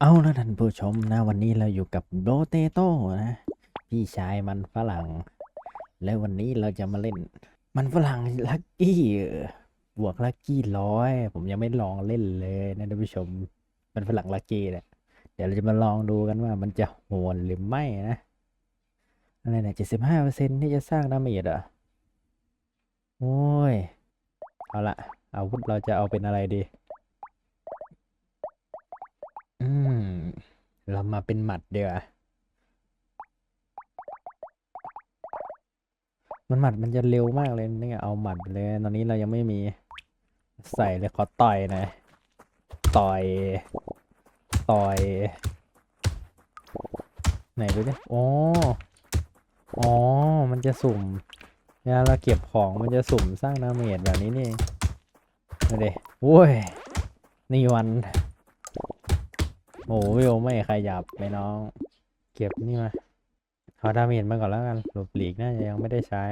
เอาละท่านผู้ชมนะวันนี้เราอยู่กับโบเตโต้นะพี่ชายมันฝรั่ง และวันนี้เราจะมาเล่น มันฝรั่งลักกี้บวกลักกี้ร้อยผมยังไม่ลองเล่นเลยนะท่านผู้ชม มันฝรั่งลักกี้เนี่ยเดี๋ยวเราจะมาลองดูกันว่ามันจะโหนหรือไม่นะอะไรเนี่ยเจ็ดสิบห้าเปอร์เซ็นที่จะสร้างดาเมจอะโอ้ยเอาละอาวุธเราจะเอาเป็นอะไรดี อืม เรามาเป็นหมัดเดียวามันหมัดมันจะเร็วมากเลยนี่เอาหมัดไปเลย ตอนนี้เรายังไม่มีใส่เลยขอต่อยหนะต่อย ต่อย ไหนดูดิอ๋ออ๋อ มันจะสุ่มเวลาเราเก็บของมันจะสุ่มสร้างดาเมจแบบนี้นี่เองดูดิโว้ยนี่วัน โอ้วิวไม่ขยับไม่น้อง เก็บนี่มาเอาดาเมจมาก่อนแล้วกันหลบหลีกน่าจะยังไม่ได้ใช้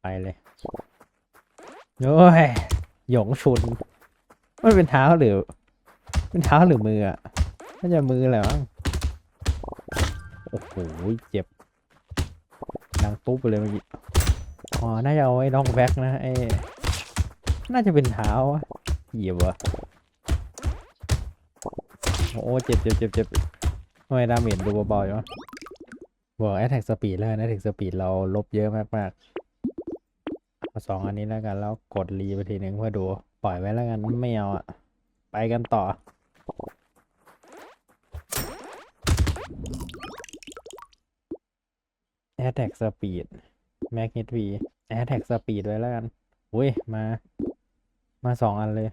ไปเลย โอ้ย หยงชุน มันเป็นเท้าหรือ เป็นเท้าหรือมืออะน่าจะมือแหละมั้งโอ้โห เจ็บดังตุ๊บไปเลยเมื่อกี้ อ๋อ น่าจะเอาไอ้น้องแบ็กนะไอ้ น่าจะเป็นเท้าเหยียบวะ โอ้เจ็บเจ็บเจ็บเจ็บทำไมดาเมจดูเบาๆอยู่วะบอกแอ t แท็กสปีดแล้วแอ t แท็กสปีดเราลบเยอะมากๆเอาสองอันนี้แล้วกันแล้วกดรีไปทีหนึ่งเพื่อดู ปล่อยไว้แล้วกันไม่เอาอะไปกันต่อแอ t แท็กสปีดแมกนิตวีแอ t แท็กสปีดไว้แล้วกันอุ้ยมา มาสองอันเลย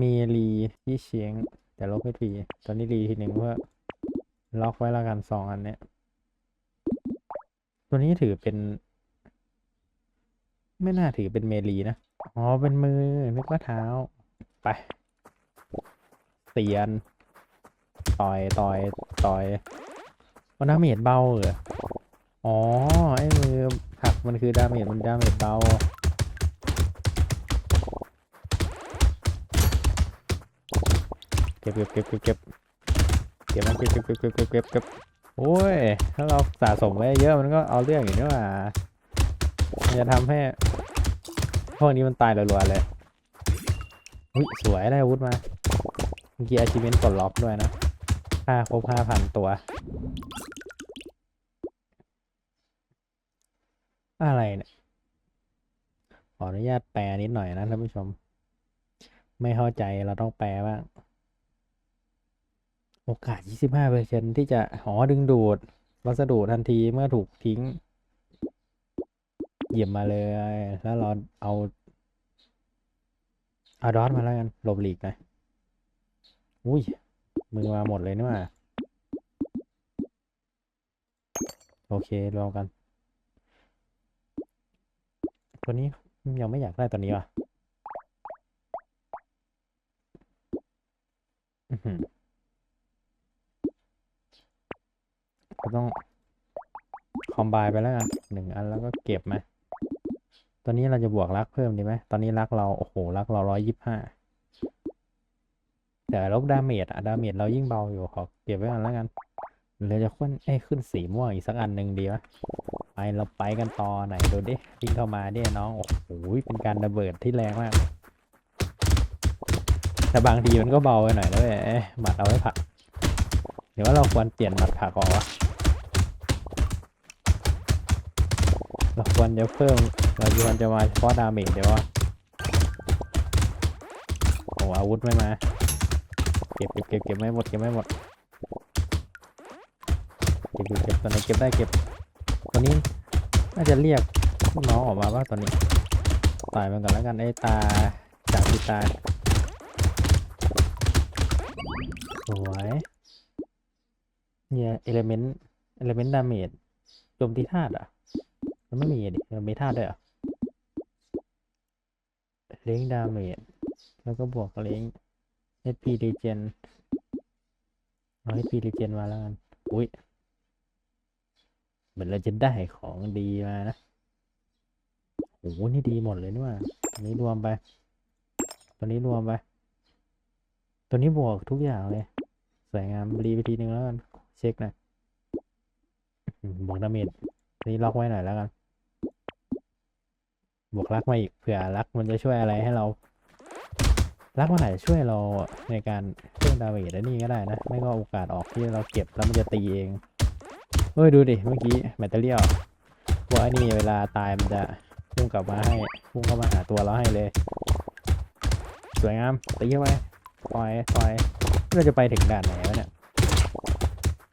มีรีที่เชียง แต่ลบไม่ทีตอนนี้รีทีหนึ่งเพื่อล็อกไว้แล้วกันสองอันเนี้ย ตัวนี้ถือเป็น ไม่น่าถือเป็นเมลีนะ อ๋อ เป็นมือ นึกว่าเท้า ไป เตียน ต่อย ต่อย ต่อยมันดาเมจเบาเหรอ อ๋อ ไอ้มือหักมันคือดาเมจมันดาเมจเบา ก็บเก็บเก็บเก็บเก็บเก็บเก็บเก็บเก็บเก็บเก็บเก็บเก็บโอ้ย ถ้าเราสะสมไว้เยอะมันก็เอาเรื่องอยู่นี้ว่ามันจะทำให้พวกนี้มันตายรัวๆเลยอุ้ยสวยได้อาวุธมาเมื่อกี้อาชีพเป็นกดล็อกด้วยนะค่าครบห้าพันตัว อะไรเนี่ยขออนุญาตแปลนิดหน่อยนะท่านผู้ชม ไม่เข้าใจเราต้องแปลบ้าง โอกาส 25%ที่จะหอดึงดูด วัสดุทันทีเมื่อถูกทิ้ง เหยียบมาเลย แล้วเราเอาเอาดอทมาแล้วกันหลบหลีกหน่อยอุ้ย มือมาหมดเลยนี่หว่าโอเครวมกัน ตัวนี้ยังไม่อยากได้ตัวนี้ว่ะ อื้อหือ ก็ต้องคอมไบไปแล้วกันหนึ่งอันแล้วก็เก็บมาตัวนี้เราจะบวกรักเพิ่มดีไหมตอนนี้รักเราโอ้โหรักเราร้อยยี่สิบห้าแต่ลบดาเมจอะดาเมจเรายิ่งเบาอยู่ขอเก็บไว้ก่อนแล้วกันเราจะขึ้นเอ้ขึ้นสีม่วงอีกสักอันหนึ่งดีวะไปเราไปกันต่อไหนดูดิวิ่งเข้ามาดิน้องโอ้โหเป็นการระเบิดที่แรงมากแต่บางทีมันก็เบาไปหน่อยนะเว้ยเอ๊ะหมัดเอาไว้ผักหรือว่าเราควรเปลี่ยนหมัดผักออกวะ ควรจะเพิ่มเราควรจะมาเฉพาะดาเมจเดี๋ยวว่าโอ้อาวุธไม่มา เก็บเก็บเก็บเก็บไม่หมดเก็บไม่หมดเก็บเก็บเก็บตอนไหนเก็บได้เก็บตัวนี้น่าจะเรียกน้องออกมาว่าตอนนี้ต่อยมันก่อนแล้วกันไอ้ตาจากที่ตาสวยเนี่ยเอลเมนต์เอลเมนต์ดาเมจโจมตีธาตุอะ มันไม่มีดิมันมีธาตุด้วยเหรอะเล้งดาเมจแล้วก็บวกเล้ง HP regen เอา HP regen มาแล้วกัน อุ้ย เหมือนเราจะได้ของดีมานะ โอ้โห นี่ดีหมดเลยนี่ว่าตัวนี้รวมไป ตัวนี้รวมไป ตัวนี้บวกทุกอย่างเลย สวยงามรีไปทีนึงแล้วกัน เช็คหน่อยบวกดาเมจนี่ล็อกไว้หน่อยแล้วกัน บวกรักมาอีกเผื่อรักมันจะช่วยอะไรให้เรา รักมันอาจจะช่วยเราในการเพิ่มดาเมจและนี่ก็ได้นะ ไม่ก็โอกาสออกที่เราเก็บแล้วมันจะตีเองเฮ้ยดูดิเมื่อกี้แมตเตอเรียว่าไอ้นี่เวลาตายมันจะพุ่งกลับมาให้พุ่งเข้ามาหาตัวเราให้เลย สวยงามตีเข้าไปปล่อยปล่อยเราจะไปถึงด่านไหนวะเนี่ย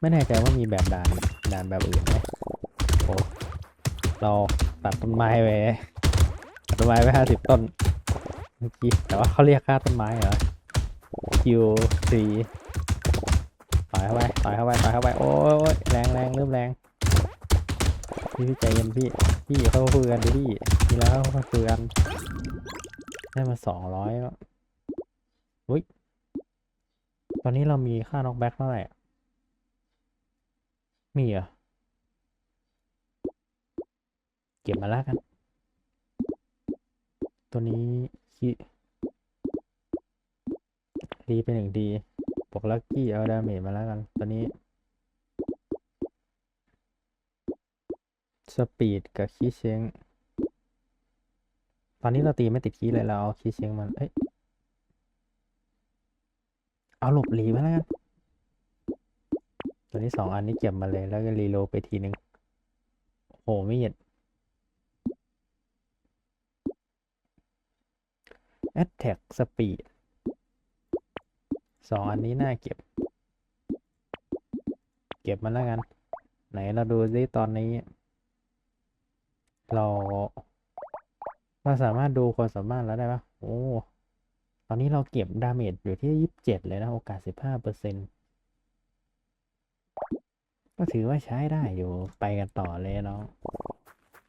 ไม่แน่ใจว่ามีแบบด่านด่านแบบอื่นไหมโอ้เราตัดต้นไม้ไว้ ไม้ไปห้าสิบต้น เมื่อกี้ แต่ว่าเขาเรียกค่าต้นไม้เหรอ Q4 ต่อยเข้าไป ต่อยเข้าไป ต่อยเข้าไป โอ้ยแรงแรงเริ่มแรง พี่พี่ใจเย็นพี่ พี่เขาคุยกันดิพี่มีแล้วเขาคุยกัน ได้มาสองร้อยแล้วอุ้ย ตอนนี้เรามีค่าน็อกแบ็กเท่าไหร่อะมีเหรอ เก็บมาแล้วกัน ตัวนี้คีรีไปหนึ่งดีบวกลักกี้เอาดาเมจมาแล้วกันตัวนี้ สปีดกับคีเชงตอนนี้เราตีไม่ติดคีเลยเราเอาคีเชงมัน เอ้ย เอาหลบหลีมาแล้วกัน ตัวนี้สองอันนี้เก็บมาเลยแล้วก็รีโลไปทีนึงโอ้โหไม่เหยียด Attack Speed สองอันนี้น่าเก็บ เก็บมาแล้วกัน ไหนเราดูซิตอนนี้ เราเราสามารถดูความสามารถแล้วได้ปะโอ้ ตอนนี้เราเก็บดาเมจอยู่ที่ยี่สิบเจ็ดเลยนะ โอกาสสิบห้าเปอร์เซ็นต์ก็ถือว่าใช้ได้อยู่ ไปกันต่อเลยเนาะ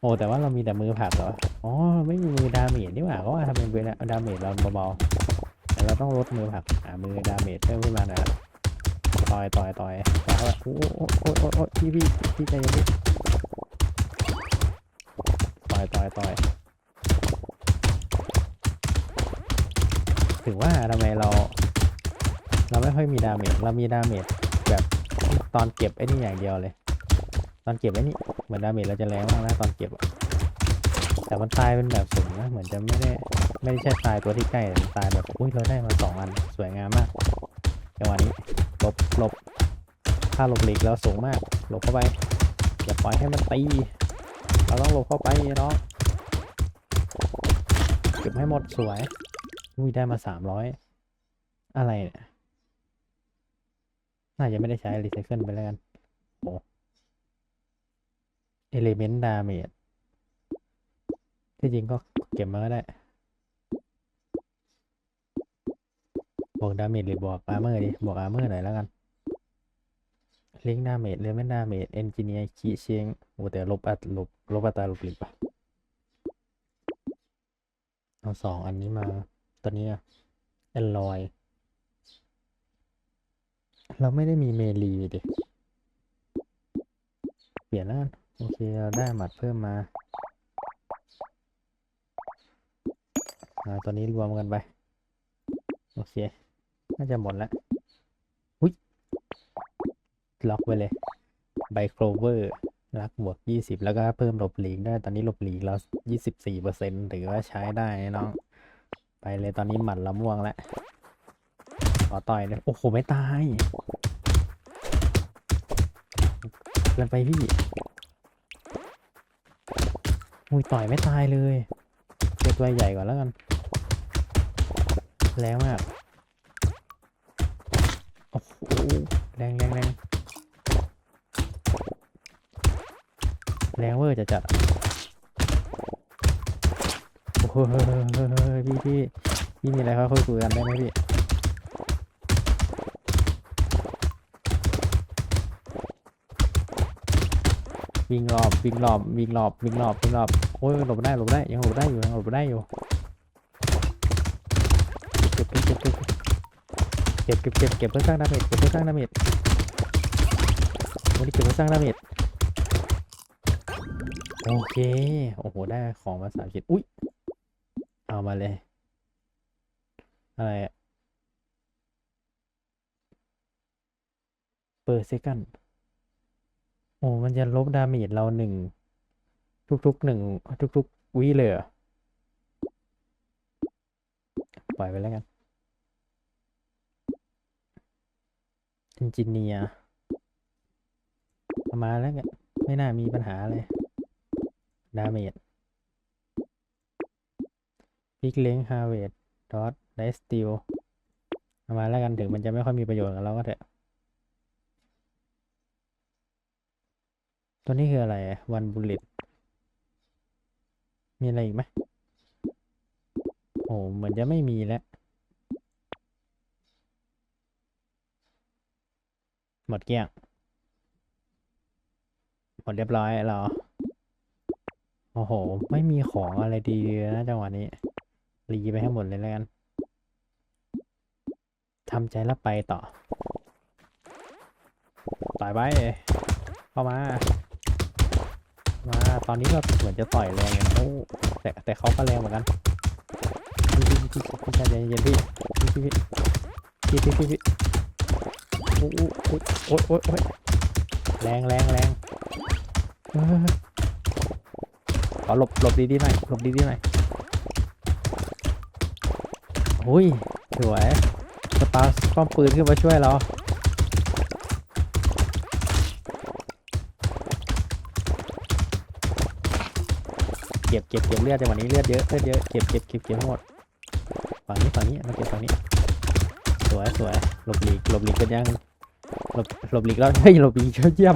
อ้แต่ว่าเรามีแต่มือผักเหรอ อ๋อ ไม่มีมือดาเมจนี่หว่าก็ว่าทำเป็นเวลาดาเมจเราเบาๆแต่เราต้องลดมือผักหามือดาเมจเพิ่มขึ้นมาหน่อยต่อยต่อยต่อยโอ้โอ้โอ้โอ้โอ้พี่พี่พี่ใจเย็นต่อยต่อยต่อยถึงว่าทำไมเรา เราไม่ค่อยมีดาเมจเรามีดาเมจแบบตอนเก็บไอ้นี่อย่างเดียวเลย ตอนเก็บไอ้นี่เหมือนดาเมจเราจะแรงมากนะตอนเก็บอะแต่มันตายเป็นแบบสูงนะเหมือนจะไม่ได้ไม่ได้ใช่ตายตัวที่ใกล้แต่ตายแบบอุ้ยเราได้มาสองอันสวยงามมากจังหวะนี้หลบหลบค่าหลบหลีกเราสูงมากหลบเข้าไปอย่าปล่อยให้มันตีเราต้องหลบเข้าไปเนาะเก็บให้หมดสวยอุ้ยได้มาสามร้อยอะไรเนี่ยน่าจะไม่ได้ใช้รีไซเคิลไปแล้วกันโอ้ เอลิเมนต์ดาเมจที่จริงก็เก็บมาก็ได้ บวกดาเมจหรือบวกอาร์เมอร์ดิ บวกอาร์เมอร์หน่อยแล้วกัน ลิงดาเมจเลเมนดาเมจเอนจิเนียร์คีเชงโอ้แต่ลบอัตลบลบอัตราลบหลีกปะเอาสองอันนี้มา ตัวนี้แอนลอยเราไม่ได้มีเมลีดิ เปลี่ยนแล้วกัน โอเค เราได้หมัดเพิ่มมาอาตัวนี้รวมกันไป โอเค น่าจะหมดแล้วอุ้ยล็อกไว้เลยไบโครเวอร์รักบวกยี่สิบแล้วก็เพิ่มหลบหลีกได้ ตอนนี้หลบหลีกเรายี่สิบสี่เปอร์เซ็นต์ถือว่าใช้ได้นะน้อง ไปเลยตอนนี้หมัดละม่วงแล้ว ขอต่อยเลยโอ้โห ไม่ตายเกินไปพี่ อุ้ยต่อยไม่ตายเลยเจ็ตัวใหญ่ก่อนแล้วกันแรงมากโอ้โหแรงแรงแรงแรงเวอร์จะจัดโอ้โหพี่พี่พี่มีอะไรเขาคุยคุยกันได้ไหมพี่ วิ่งรอบวิ่งรอบวิ่งรอบวิ่งรอบวิ่งรอบโอ้ยหลบได้หลบได้ยังหลบได้อยู่ยังหลบได้อยู่เก็บเก็บเก็บเก็บเก็บเก็บเก็บเพื่อสร้างดาเมจเก็บเพื่อสร้างดาเมจวันนี้เก็บเพื่อสร้างดาเมจโอเคโอ้โหได้ของมาสามชิ้นอุ้ยเอามาเลยอะไรเปิดเซกัน โอ้มันจะลบดาเมจเราหนึ่งทุกๆหนึ่งทุกๆวิเลยเหรอปล่อยไปแล้วกันเอนจิเนียร์มาแล้วกันไม่น่ามีปัญหาเลยดาเมจพิกเล้งฮาร์เวดดอทไดสติลมาแล้วกันถึงมันจะไม่ค่อยมีประโยชน์กับเราก็เถอะ ตัวนี้คืออะไรวันบุลเลตมีอะไรอีกไหมโอ้เหมือนจะไม่มีแล้ว หมดเกลี้ยง หมดเรียบร้อยเหรอโอ้โห ไม่มีของอะไรดีนะจังหวะนี้ รีไปให้หมดเลยแล้วกันทำใจแล้วไปต่อต่อยไปเข้ามา มา ตอนนี้ก็เหมือนจะต่อยแรงอยู่นะแต่แต่เขาก็แรงเหมือนกันพี่พี่พี่พี่พี่ใจเย็นๆพี่พี่พี่พี่พี่พี่พี่โอ้โหโอ้ยโอ้ยโอ้ยโอ้ยแรงแรงแรงเฮ้ยขอหลบหลบดีๆหน่อยหลบดีๆหน่อยโอ้ยสวยสปาป้อมปืนขึ้นมาช่วยเรา เก็บเก็บเก็บเลือดจังหวะนี้เลือดเยอะเลือดเยอะเก็บเก็บเก็บเก็บห้หมดฝั่งนี้ฝั่งนี้มาเก็บฝั่งนี้ สวยสวยหลบหลีกหลบหลีกกันยังหลบหลบหลีกแล้วเฮ้ยหลบหลีกเยี่ยม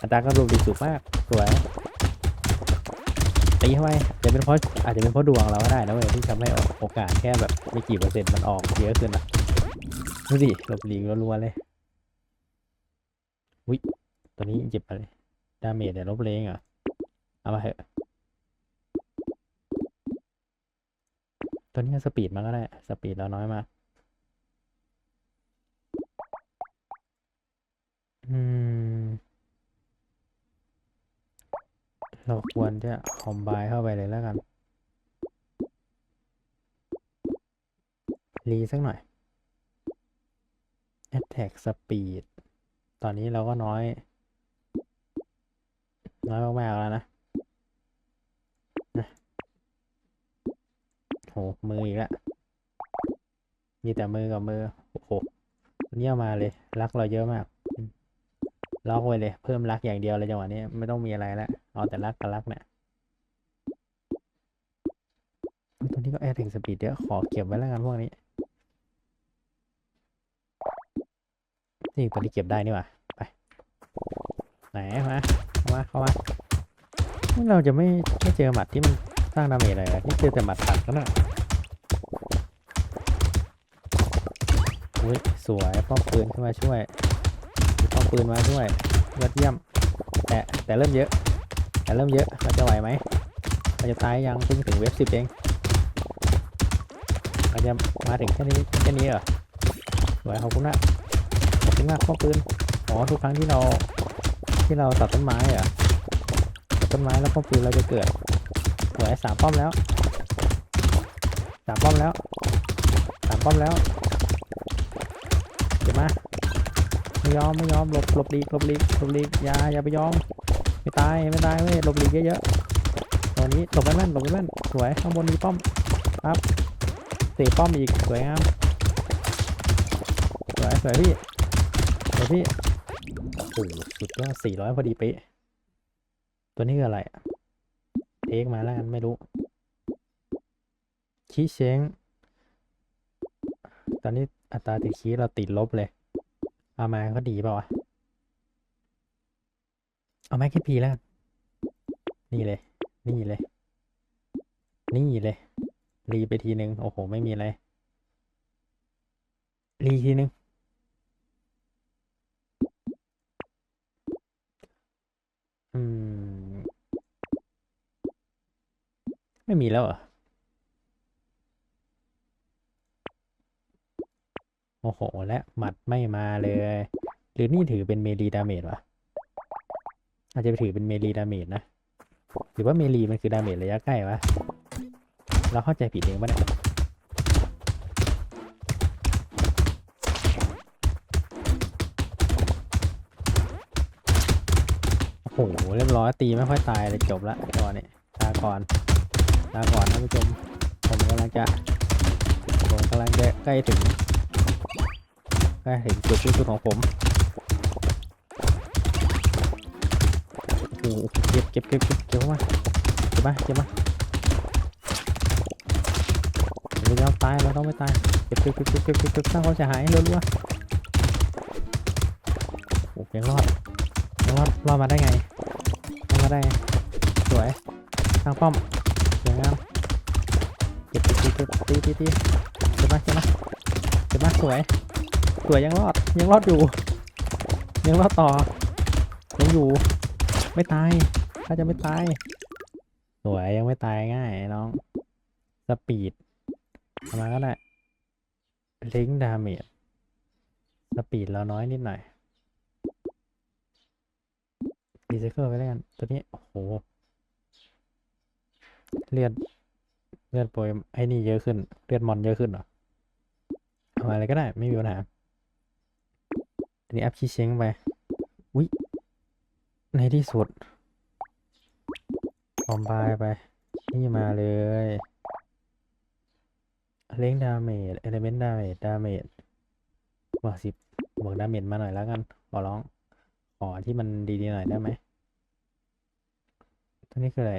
อัตราการหลบหลีกสูงมากสวยตีเข้าไปอาจจะเป็นเพราะอาจจะเป็นเพราะดวงเราก็ได้นะเว้ยที่ทำให้โอกาสแค่แบบไม่กี่เปอร์เซ็นต์มันออกเยอะขึ้นอะดูดิหลบหลีกรัวๆเลยวิตัวนี้เจ็บอะไรดาเมจเนี่ยลบเลงอะเอามาเถอะ ตัวนี้สปีดมันก็ได้ สปีดเราน้อยมาก อืม เราควรจะคอมไบเข้าไปเลยแล้วกัน รีสักหน่อย Attack Speed ตอนนี้เราก็น้อย น้อยมาก ๆ แล้วนะ โหมืออีกแล้วมีแต่มือกับมือโอ้โหเนี่ยมาเลย รักเราเยอะมากล็อกไว้เลย เพิ่มรักอย่างเดียวเลยจังหวะนี้ไม่ต้องมีอะไรแล้วเอาแต่รักกับรักเนี่ยตัวนี้ก็แอดถึงสปีดเยอะขอเก็บไว้แล้วกันพวกนี้นี่ตัวนี้เก็บได้นี่หว่าไปไหนมาเข้ามาเข้ามาเราจะไม่ไม่เจอหมัดที่มัน สร้างดาเมจอะไรนี่เจอแต่หมัดตัดก็น่ะอุ้ยสวยป้อมปืนขึ้นมาช่วยป้อมปืนมาช่วยยอดเยี่ยม แต่แต่เริ่มเยอะ แต่เริ่มเยอะเราจะไหวไหมเราจะตายยังเพิ่งถึงเว็บสิบเองเราจะมาถึงแค่นี้แค่นี้เหรอสวยขอบคุณนะขอบคุณมากป้อมปืนอ๋อทุกครั้งที่เราที่เราตัดต้นไม้เหรอะต้นไม้แล้วป้อมปืนเราจะเกิด วยสามป้อมแล้วสามป้อมแล้วสามป้อมแล้วเดี๋ยวมาไม่ยอมไม่ยอมหลบหลบลีกหลบลีกหลบลีกอย่าอย่าไปยอม ไม่ตายไม่ตายเว้ยหลบลีกเยอะๆตัวนี้หลบไปแม่นหลบไปแม่นสวยข้างบนมีป้อมครับเตะป้อมอีกสวยงามสวยสวยพี่สวยพี่โอ้โหสุดยอดสี่ร้อยพอดีเป๊ะตัวนี้คืออะไรอะ เทคมาแล้วกันไม่รู้คีเชงตอนนี้อัตราติดคีเราติดลบเลย เอามาก็ดีเปล่าวะ เอาแม็กพีแล้วนนี่เลย นี่เลย นี่เลย รีไปทีนึง โอ้โห ไม่มีอะไร รีทีนึง ไม่มีแล้วเหรอ โอ้โห และหมัดไม่มาเลย หรือนี่ถือเป็นเมลีดาเมจวะอาจจะถือเป็นเมลีดาเมจนะ หรือว่าเมลีมันคือดาเมจระยะใกล้วะ เราเข้าใจผิดเองปะเนี่ยโอ้โห เรียบร้อยตีไม่ค่อยตายเลยจบละตอนนี้ตาก่อน ลาก่อนท่านผู้ชม ผมกำลังจะผมกำลังจะใกล้ถึงใกล้ถึงจุดที่สุดของผมโอ้โหเก็บเก็บเก็บเก็บเก็บมาเก็บมาเก็บมาเราจะตายเราต้องไม่ตายเก็บเก็บเก็บเก็บเก็บเก็บถ้าเขาจะหายเร็วๆโอ้ยังรอดยังรอดรอดมาได้ไงทำมาได้ไงสวยทางป้อม สวยงามเก็บเก็บเก็บเก็บตีตีตีเก็บมาเก็บมาเก็บมาสวย สวยยังรอดยังรอดอยู่ ยังรอดต่อยังอยู่ ไม่ตายถ้าจะไม่ตาย สวยยังไม่ตายง่ายน้องสปีดทำมาก็ได้ลิงดาเมจสปีดเราน้อยนิดหน่อยรีไซเคิลไปแล้วกัน ตัวนี้ โอ้โห เลือดเลือดโปรยไอ้นี่เยอะขึ้น เลือดมอนเยอะขึ้นเหรอเอาอะไรก็ได้ไม่มีปัญหาทีนี้อัพชีเชงไปวิในที่สุดคอมบายไป นี่มาเลยเล้งดาเมจเอเลเมนต์ดาเมจดาเมจบวกสิบบวกดาเมจมาหน่อยแล้วกันขอร้องขอที่มันดีๆหน่อยได้ไหมตัวนี้คืออะไร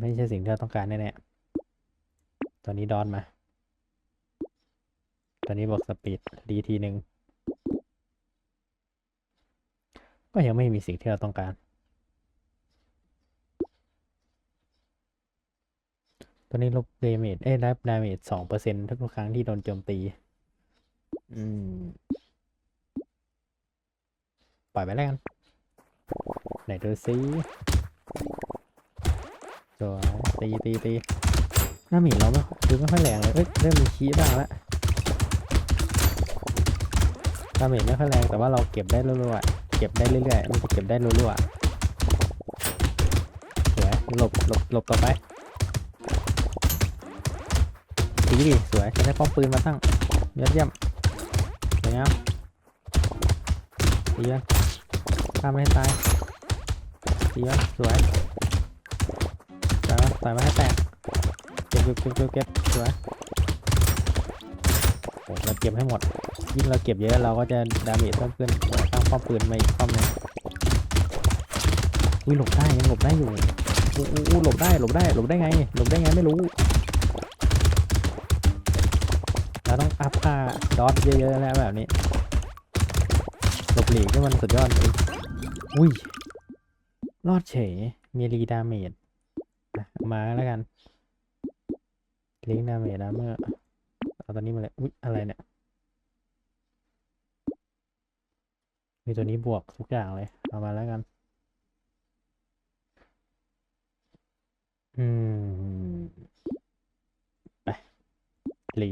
ไม่ใช่สิ่งที่เราต้องการแน่ๆตัวนี้ดอนมาตัวนี้บอกสปีดดีทีหนึ่ง ก็ยังไม่มีสิ่งที่เราต้องการตัวนี้ลบเดเมจเอ้ยได้ดาเมจสองเปอร์เซ็นต์ทุกครั้งที่โดนโจมตี อืม ปล่อยไปแล้วกัน ไหนดูซิ ตัวตีตีตีหน้าหมีเราไม่ดูไม่ค่อยแรงเลยเอ้ยเริ่มมีคีบ้างแล้วดาเมจไม่ค่อยแรงแต่ว่าเราเก็บได้รัวๆเก็บได้เรื่อยๆมันจะเก็บได้รัวๆสวยหลบหลบหลบต่อไปตีดิสวยจะได้ป้อมปืนมาตั้งยอดเยี่ยมสวยงามตีกันฆ่าไม่ให้ตายตีวะสวย ตายมาตายมาให้แตกเก็บเก็บเก็บเก็บสวยโอ้เราเก็บให้หมด ยิ่งเราเก็บเยอะเราก็จะดาเมจเพิ่มขึ้นตั้งป้อมปืนมาอีกป้อมหนึงอุ้ยหลบได้ยังหลบได้อยู่อู้อู้หลบได้หลบได้หลบได้ไงหลบได้ไงไม่รู้เราต้องอัพค่าดอทเยอะๆแล้วแบบนี้หลบหลีกนี่มันสุดยอดเลยอุ้ยรอดเฉยมีรีดาเมจ มาแล้วกันลิงดาเมจดาเมอร์เอาตัวนี้มาเลยอุ้ยอะไรเนี่ย มีตัวนี้บวกทุกอย่างเลย เอามาแล้วกัน อืม ไปรี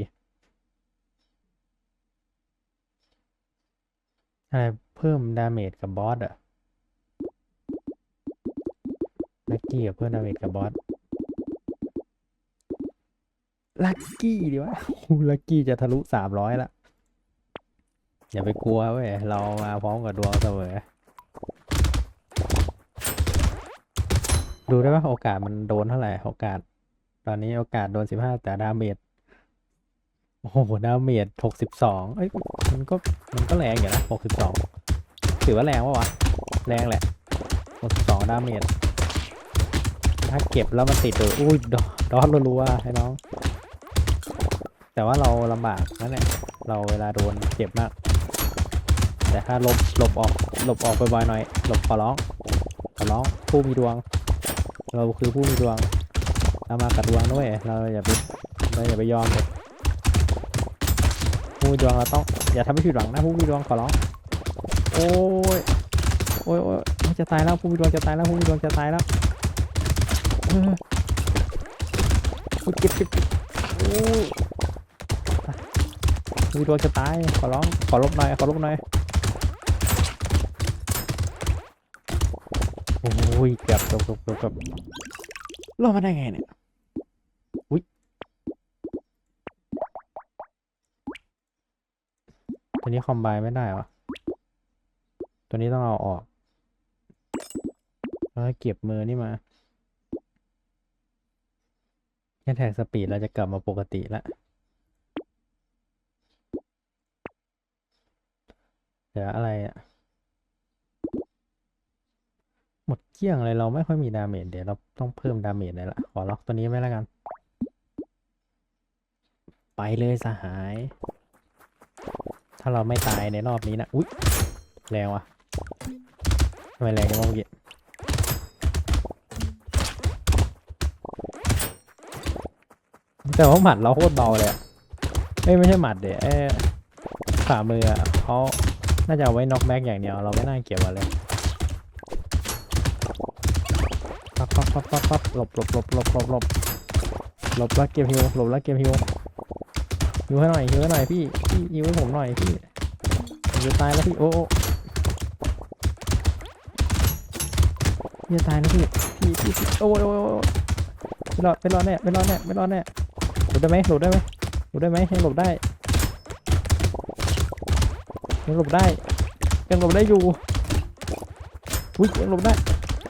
อะไรเพิ่มดาเมจกับบอสอะลักกี้กับเพิ่มดาเมจกับบอส ลักกี้ดีวะลักกี้จะทะลุสามร้อยละ อย่าไปกลัวเว้ย เรามาพร้อมกับดวงเสมอ ดูได้ว่าโอกาสมันโดนเท่าไหร่ โอกาส ตอนนี้โอกาสโดนสิบห้าแต่ดาเมจ โอ้โห ดาเมจหกสิบสองเอ้ย มันก็ มันก็แรงอยู่นะหกสิบสองถือว่าแรงปะวะ แรงแหละหกสิบสองดาเมจถ้าเก็บแล้วมันติดเลยอุ้ยดอดรัวๆให้น้อง แต่ว่าเราลำบากนั่นแหละเราเวลาโดนเจ็บมาก แต่ถ้าหลบหลบออกหลบออกบ่อยๆหน่อยหลบขอร้องขอร้องผู้มีดวง เราคือผู้มีดวงเรามากับดวงด้วยเราอย่าไปเราอย่าไปยอมเลยผู้มีดวงเราต้องอย่าทำให้ผิดหวังนะผู้มีดวงขอร้องโอ้ยโอ้ยโอ้ยจะตายแล้วผู้มีดวงจะตายแล้วผู้มีดวงจะตายแล้วเก็บเจ็บเจ็บโอ้ ดูดวงจะตาย ขอร้อง ขอลบหน่อย ขอลบหน่อย โอ้ยเกือบเกือบเกือบเกือบรอดมาได้ไงเนี่ย อุ้ยตัวนี้คอมไบไม่ได้วะตัวนี้ต้องเอาออก แล้วเก็บมือนี่มาแค่แท็กสปีดเราจะกลับมาปกติละ เหลืออะไรอะหมดเกลี้ยงเลยเราไม่ค่อยมีดาเมจเดี๋ยวเราต้องเพิ่มดาเมจเลยละขอล็อกตัวนี้ไว้แล้วกัน ไปเลยสหาย ถ้าเราไม่ตายในรอบนี้นะอุ๊ยแรงว่ะทำไมแรงจังวะเมื่อกี้แต่ว่าหมัดเราโคตรเบาเลยอะเอ้ยไม่ใช่หมัดเดี๋ยวฝ่ามืออะเขา น่าจะเอาไว้น็อกแบ็กอย่างเดียวเราไม่น่าเก็บอะไรปั๊บปั๊บปั๊บปั๊บปั๊บหลบหลบหลบหลบหลบหลบหลบแล้วเก็บฮิวหลบแล้วเก็บฮิวฮิวให้หน่อยฮิวให้หน่อยพี่พี่ฮิวให้ผมหน่อยพี่ผมจะตายแล้วพี่โอ้โอ้พี่จะตายแล้วพี่พี่พี่พี่โอ้ยโอ้ยโอ้ยไม่รอดไม่รอดแน่ไม่รอดแน่ไม่รอดแน่หลบได้ไหมหลบได้ไหมหลบได้ไหมให้หลบได้ ยังหลบได้ยังหลบได้อยู่อุ้ยยังหลบได้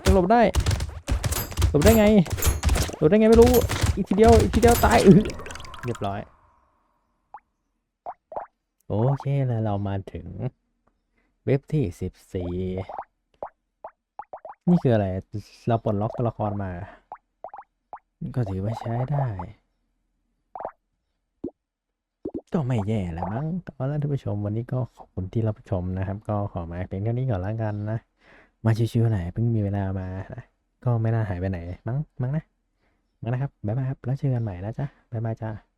ยังหลบได้หลบได้ไงหลบได้ไงไม่รู้อีกทีเดียวอีกทีเดียวตายอือเรียบร้อยโอเคแล้วเรามาถึงเว็บที่สิบสี่นี่คืออะไร เราปลดล็อกตัวละครมา ก็ถือว่าใช้ได้ ก็ไม่แย่แหล้วมั้งเอาละท่านผู้ชมวันนี้ก็ขอบคุณที่รับชมนะครับ ก็ขอมาเพียงเท่านี้ก่อนละกันนะ มาชิวๆหน่อยเพิ่งมีเวลามานะก็ไม่น่าหายไปไหนมั้งมั้งนะ มั้งนะครับบ๊ายบายครับแล้วเจอกันใหม่นะจ๊ะบ๊ายบายจ้า